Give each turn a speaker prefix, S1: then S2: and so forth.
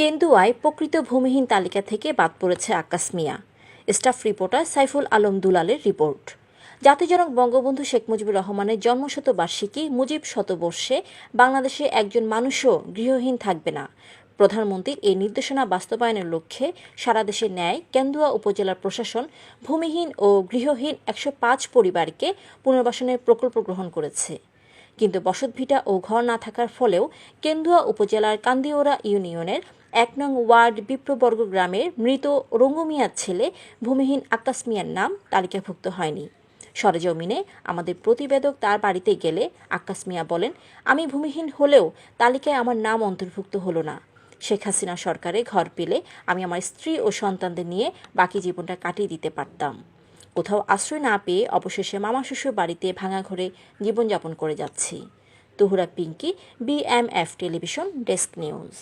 S1: হওয়ায় প্রকৃত ভূমিহীন তালিকা থেকে বাদ পড়েছে আকাশ মিয়া। স্টাফ রিপোর্টার সাইফুল আলম দুলালের রিপোর্ট। জাতিজনক বঙ্গবন্ধু শেখ মুজিবুর রহমানের জন্মশত বার্ষিকী মুজিব শতবর্ষে বাংলাদেশে একজন মানুষও গৃহহীন থাকবে না। প্রধানমন্ত্রীর এই নির্দেশনা বাস্তবায়নের লক্ষ্যে সারা দেশে ন্যায় কেন্দুয়া উপজেলার প্রশাসন ভূমিহীন ও গৃহহীন একশো পাঁচ পরিবারকে পুনর্বাসনের প্রকল্প গ্রহণ করেছে। কিন্তু বসতভিটা ও ঘর না থাকার ফলেও কেন্দুয়া উপজেলার কান্দিওরা ইউনিয়নের এক নং ওয়ার্ড বিপ্রবর্গ গ্রামের মৃত রঙ্গমিয়ার ছেলে ভূমিহীন আকাশ মিয়ার নাম তালিকাভুক্ত হয়নি। সরেজমিনে আমাদের প্রতিবেদক তার বাড়িতে গেলে আকাশ মিয়া বলেন, আমি ভূমিহীন হলেও তালিকায় আমার নাম অন্তর্ভুক্ত হলো না। শেখ হাসিনা সরকারে ঘর পেলে আমি আমার স্ত্রী ও সন্তানদের নিয়ে বাকি জীবনটা কাটিয়ে দিতে পারতাম। কোথাও আশ্রয় না পেয়ে অবশেষে মামা শ্বশুর বাড়িতে ভাঙা ঘরে জীবনযাপন করে যাচ্ছি। Tuhura Pinki BMF television desk news